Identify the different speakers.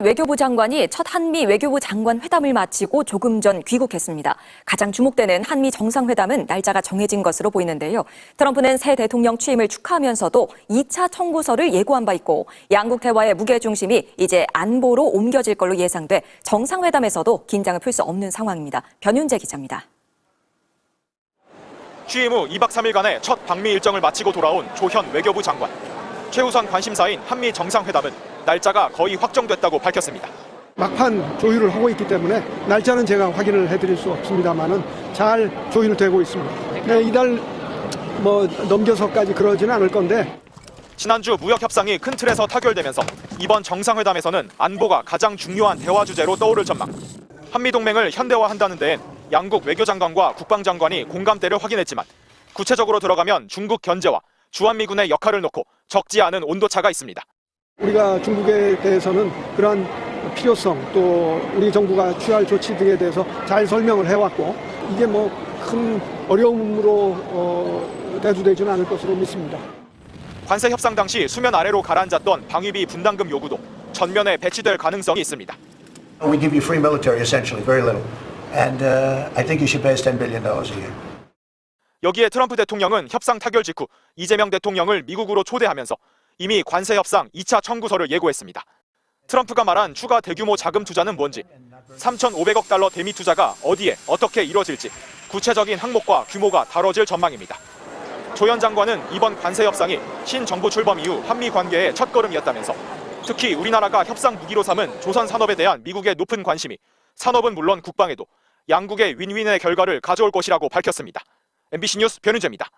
Speaker 1: 외교부 장관이 첫 한미 외교부 장관 회담을 마치고 조금 전 귀국했습니다. 가장 주목되는 한미 정상회담은 날짜가 정해진 것으로 보이는데요. 트럼프는 새 대통령 취임을 축하하면서도 2차 청구서를 예고한 바 있고 양국 대화의 무게중심이 이제 안보로 옮겨질 걸로 예상돼 정상회담에서도 긴장을 풀 수 없는 상황입니다. 변윤재 기자입니다.
Speaker 2: 취임 후 2박 3일간의 첫 방미 일정을 마치고 돌아온 조현 외교부 장관. 최우선 관심사인 한미 정상회담은 날짜가 거의 확정됐다고 밝혔습니다.
Speaker 3: 막판 조율을 하고 있기 때문에 날짜는 제가 확인을 해드릴 수 없습니다만은 잘 조율되고 있습니다. 네, 이달 뭐 넘겨서까지 그러지는 않을 건데
Speaker 2: 지난주 무역 협상이 큰 틀에서 타결되면서 이번 정상회담에서는 안보가 가장 중요한 대화 주제로 떠오를 전망. 한미 동맹을 현대화한다는 데엔 양국 외교장관과 국방장관이 공감대를 확인했지만 구체적으로 들어가면 중국 견제와 주한미군의 역할을 놓고 적지 않은 온도차가 있습니다.
Speaker 3: 우리가 중국에 대해서는 그러한 필요성 또 우리 정부가 취할 조치 등에 대해서 잘 설명을 해왔고 이게 뭐 큰 어려움으로 어, 대두되지는 않을 것으로 믿습니다.
Speaker 2: 관세 협상 당시 수면 아래로 가라앉았던 방위비 분담금 요구도 전면에 배치될 가능성이 있습니다.
Speaker 4: We give you free military, essentially, very little. And uh, I think you should pay us $10 billion a year.
Speaker 2: 여기에 트럼프 대통령은 협상 타결 직후 이재명 대통령을 미국으로 초대하면서 이미 관세 협상 2차 청구서를 예고했습니다. 트럼프가 말한 추가 대규모 자금 투자는 뭔지, 3,500억 달러 대미 투자가 어디에 어떻게 이뤄질지 구체적인 항목과 규모가 다뤄질 전망입니다. 조현 장관은 이번 관세 협상이 신정부 출범 이후 한미 관계의 첫걸음이었다면서 특히 우리나라가 협상 무기로 삼은 조선 산업에 대한 미국의 높은 관심이 산업은 물론 국방에도 양국의 윈윈의 결과를 가져올 것이라고 밝혔습니다. MBC 뉴스 변윤재입니다.